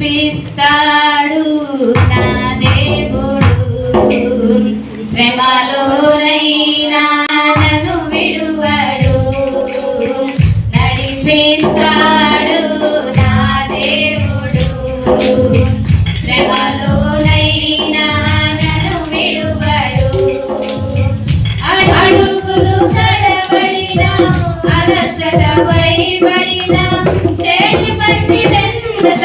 నడిపిస్తాడు నా దేవుడు. శ్రమలోనైనా నన్ను విడువడు. నడిపిస్తాడు నా దేవుడు. అడుగులు కడబడిన అలసట వైబడిన పట్టి వెందట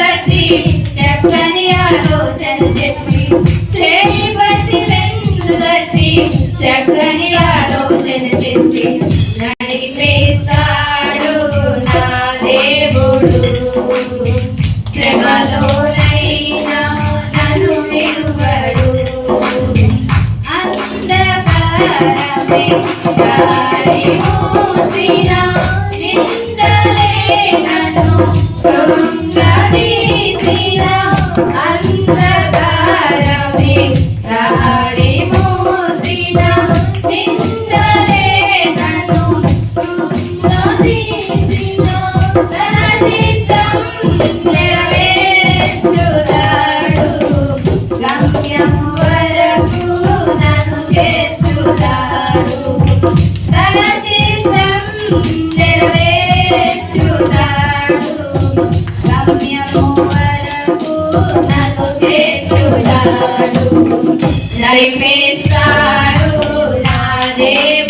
శ్రీరామ నిందలే నన్ను నడిపేస్తాడు నా దేవ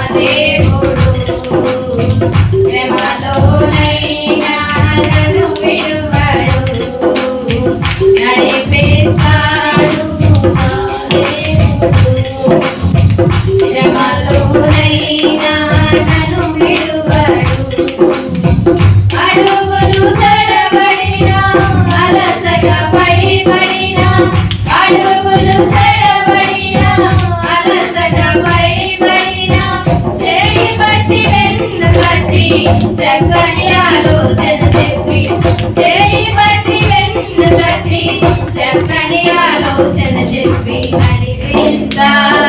అదే శ్రమలోనే Sultan Jisbi Chani Krishna